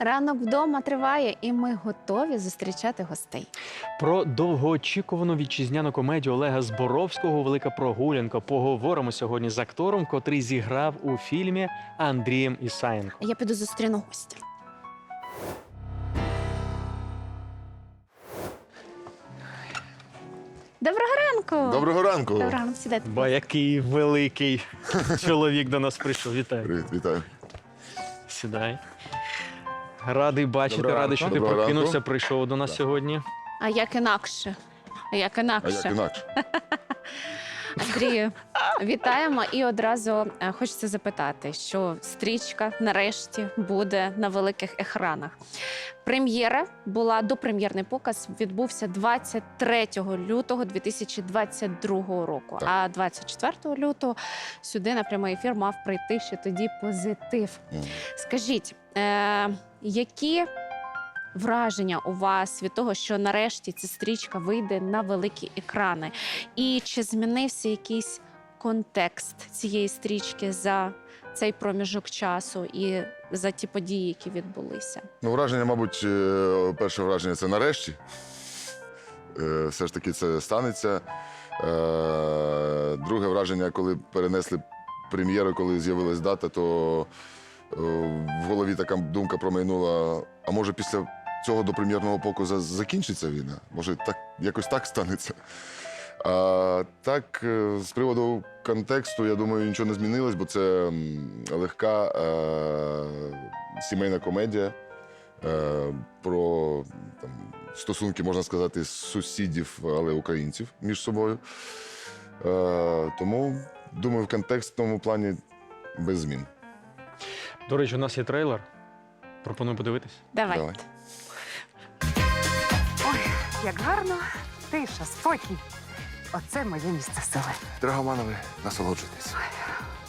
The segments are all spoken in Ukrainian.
Ранок вдома триває, і ми готові зустрічати гостей. Про довгоочікувану вітчизняну комедію Олега Зборовського Велика прогулянка поговоримо сьогодні з актором, котрий зіграв у фільмі Андрієм Ісаєнко. Я піду зустріну гостя. Доброго ранку! Доброго ранку. Доброго ранку, сідайте. Ба який великий чоловік до нас прийшов. Вітаю. Привіт, вітаю. Сідай. Радий бачити, Доброго радий, ранку. що ти Доброго прокинувся, ранку. прийшов до нас Так. сьогодні. А як інакше? А як А інакше? як інакше? Андрію, вітаємо і одразу е, хочеться запитати, що стрічка нарешті буде на великих екранах. Прем'єра була допрем'єрний показ відбувся 23 лютого 2022 року. Так. А 24 лютого сюди на прямий ефір мав прийти ще тоді позитив. Мгм. Скажіть, е, які враження у вас від того, що нарешті ця стрічка вийде на великі екрани? І чи змінився якийсь контекст цієї стрічки за цей проміжок часу і за ті події, які відбулися? Ну, враження, мабуть, е, перше враження це нарешті. Е, Все ж таки це станеться. Е, Друге враження, коли перенесли прем'єру, коли з'явилась дата, то в голові така думка промайнула: а може після цього допрем'єрного показу закінчиться війна? Може, так якось так станеться? А так, е, з приводу контексту, я думаю, нічого не змінилось, бо це легка е, сімейна комедія е, про там, стосунки, можна сказати, сусідів, але українців між собою. Е, тому, думаю, в контекстному плані без змін. До речі, у нас є трейлер. Пропоную подивитись. Давайте. Давай. Ой, як гарно, тиша, спокій. Оце моє місце сили. Драгоманове, насолоджуйтесь.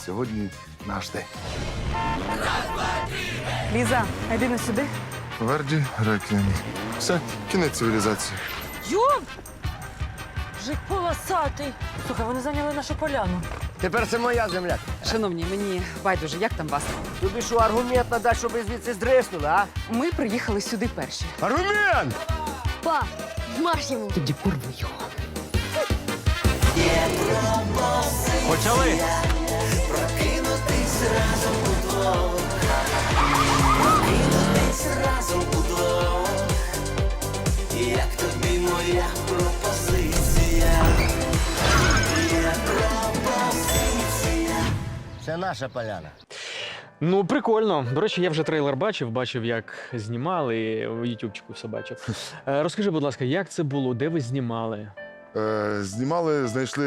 Сьогодні наш день. Ліза, йди на сюди. Верді Реквієм. Все, кінець цивілізації. Йом! Жик полосатий. Слухай, вони зайняли нашу поляну. Тепер це моя земля. Шановні, мені байдуже, як там вас? Тобі що аргумент надати, щоб ви звідси здриснули, а? Ми приїхали сюди перші. Аргумент! Па, марш йому. Тоді порви його. Почали! Це наша поляна. Ну, прикольно. До речі, я вже трейлер бачив, бачив, як знімали в Ютубчику все бачив. Е, Розкажи, будь ласка, як це було? Де ви знімали? Е, знімали, знайшли.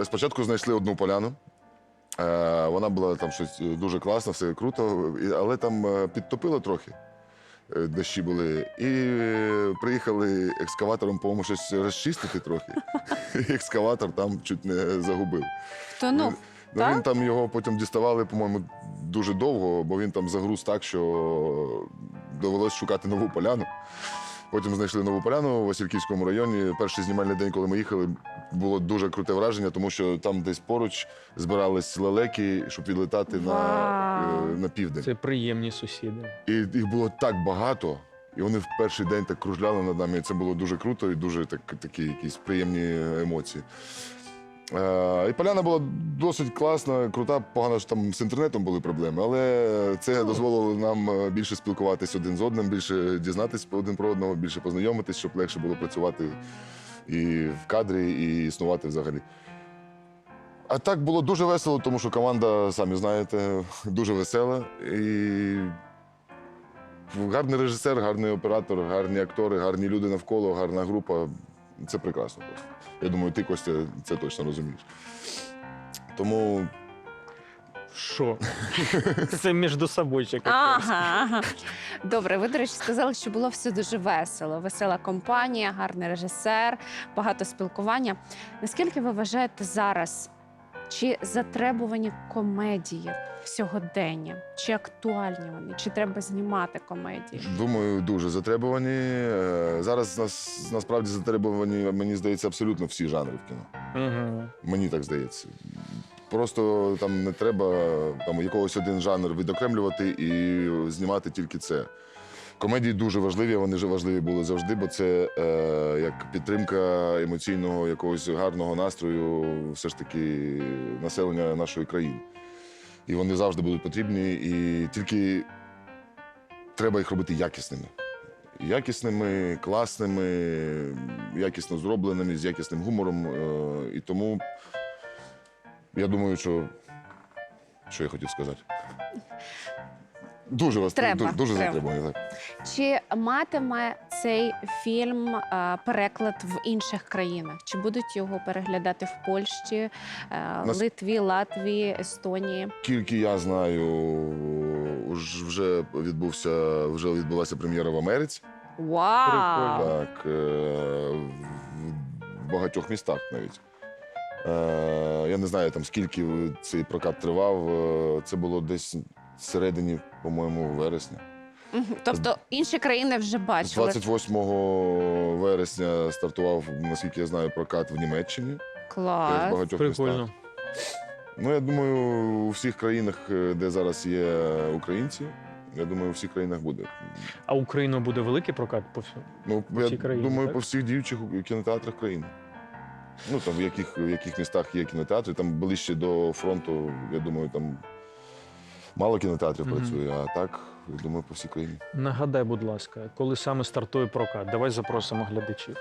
Е, спочатку знайшли одну поляну. Е, вона була там щось дуже класно, все круто, і- але там е, підтопило трохи. е, Дощі були. І е, приїхали екскаватором, по-моєму, щось розчистити трохи. І екскаватор там чуть не загубив. То ну, Ну, Так? він там його потім діставали, по-моєму, дуже довго, бо він там загруз так, що довелось шукати нову поляну. Потім знайшли нову поляну у Васильківському районі. Перший знімальний день, коли ми їхали, було дуже круте враження, тому що там десь поруч збирались лелеки, щоб відлетати на, Вау. е, на південь. Це приємні сусіди. І їх було так багато. І вони в перший день так кружляли над нами. І це було дуже круто і дуже так, такі якісь приємні емоції. Е, і поляна була досить класна, крута, погано що там з інтернетом були проблеми, але це дозволило нам е, більше спілкуватися один з одним, більше дізнатися один про одного, більше познайомитись, щоб легше було працювати і в кадрі, і існувати взагалі. А так було дуже весело, тому що команда, самі знаєте, дуже весела. І гарний режисер, гарний оператор, гарні актори, гарні люди навколо, гарна група. Це прекрасно просто. Я думаю, ти, Костя, це точно розумієш. Тому Що? Це між собою. ага, ага. Добре, ви, до речі, сказали, що було все дуже весело. Весела компанія, гарний режисер, багато спілкування. Наскільки ви вважаєте зараз, чи затребувані комедії сьогодення? Чи актуальні вони? Чи треба знімати комедії? думаю, дуже затребувані. Е, Зараз нас насправді затребувані, мені здається, абсолютно всі жанри в кіно. Угу. Мені так здається. Просто там не треба там якогось один жанр відокремлювати і знімати тільки це. Комедії дуже важливі, вони ж важливі були завжди, бо це е, як підтримка емоційного якогось гарного настрою, все ж таки населення нашої країни. І вони завжди будуть потрібні, і тільки треба їх робити якісними. Якісними, класними, якісно зробленими, з якісним гумором. Е, і тому я думаю, що. Що я хотів сказати? Дуже вас Треба, дуже, дуже треба. так. Чи матиме цей фільм е, переклад в інших країнах? Чи будуть його переглядати в Польщі, е, Нас- Литві, Латвії, Естонії? Скільки я знаю, уж- вже відбувся, вже відбулася прем'єра в Америці. Вау! Так, е, в багатьох містах навіть. Е, Я не знаю там скільки цей прокат тривав. Е, Це було десь всередині, по-моєму, вересня. Мгм. Тобто інші країни вже бачили. 28 вересня стартував, наскільки я знаю, прокат в Німеччині. Теж в Клас. багатьох Прикольно. містах. Ну, я думаю, у всіх країнах, е, де зараз є українці, я думаю, у всіх країнах буде. А Україна буде великий прокат по всьому? Ну, По я всій країні, думаю, так? по всіх діючих кінотеатрах країни. Ну, там в яких, в яких містах є кінотеатри, там ближче до фронту, я думаю, там мало кінотеатрів Мгм. працює, а так, думаю, по всій країні. Нагадай, будь ласка, коли саме стартує прокат? Давай запросимо глядачів.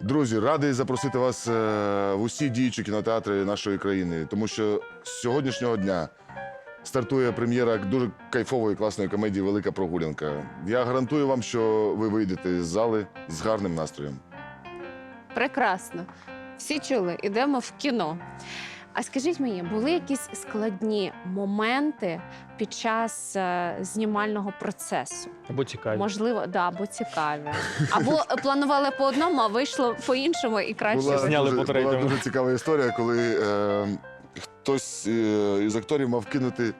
Друзі, радий запросити вас е, в усі діючі кінотеатри нашої країни, тому що з сьогоднішнього дня стартує прем'єра дуже кайфової класної комедії Велика прогулянка. Я гарантую вам, що ви вийдете з зали з гарним настроєм. Прекрасно. Всі чули, ідемо в кіно. А скажіть мені, були якісь складні моменти під час е, знімального процесу? Або цікаві. Можливо, да, або цікаві. Або планували по одному, а вийшло по-іншому і краще. Була, вийшло. Зняли дуже, по третьому. була дуже цікава історія, коли е, хтось е, із акторів мав кинути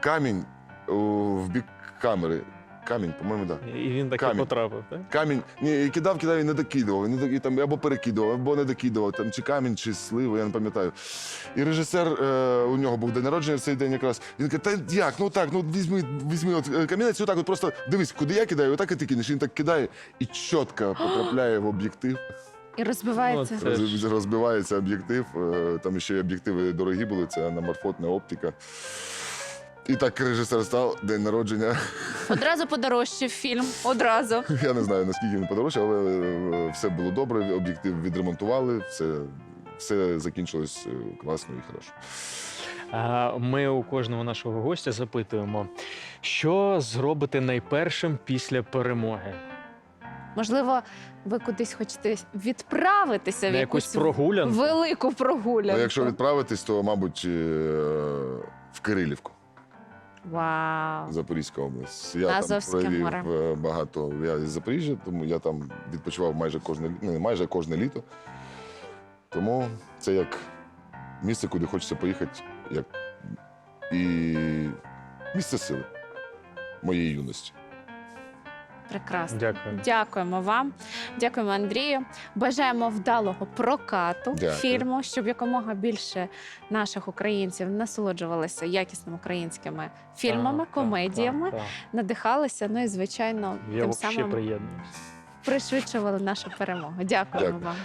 камінь у, в бік камери. Камінь, по-моєму, так. І він таки Камінь. потрапив, так? Камінь. Ні, і кидав, кидав і не докидував. І не док- і там або перекидував, або не докидував. Там чи камінь, чи сливи, я не пам'ятаю. І режисер, е, у нього був день народження в цей день якраз. Він каже, та як, ну так, ну візьми, візьми от е, камінець, отак, от просто дивись, куди я кидаю, отак і ти кинеш. Він так кидає і чітко потрапляє в об'єктив. І розбивається. Ну, це- Роз- Розбивається об'єктив. е, Там ще й об'єктиви дорогі були, це анаморфотна оптика. І так режисер став, день народження. Одразу подорожчав фільм. Одразу. Я не знаю, наскільки він подорожчав, але е, все було добре, об'єктив відремонтували, все, все закінчилось е, класно і хорошо. Ми у кожного нашого гостя запитуємо, що зробите найпершим після перемоги? Можливо, ви кудись хочете відправитися в На якусь якусь прогулянку? велику прогулянку. Ну, якщо відправитись, то, мабуть, е, в Кирилівку, Вау. Запорізька область. Я Азовське там провів море. е, багато. Я із Запоріжжя, тому я там відпочивав майже кожне ну, не майже кожне літо. Тому це як місце, куди хочеться поїхати, як і місце сили моєї юності. Прекрасно. Дякую. Дякуємо вам, дякуємо Андрію. Бажаємо вдалого прокату Дякую. фільму, щоб якомога більше наших українців насолоджувалися якісними українськими фільмами, Так, так, комедіями, так, так. надихалися. Ну і звичайно, Я тим самим приєднуюсь. пришвидшували нашу перемогу. Дякуємо Дякую. вам.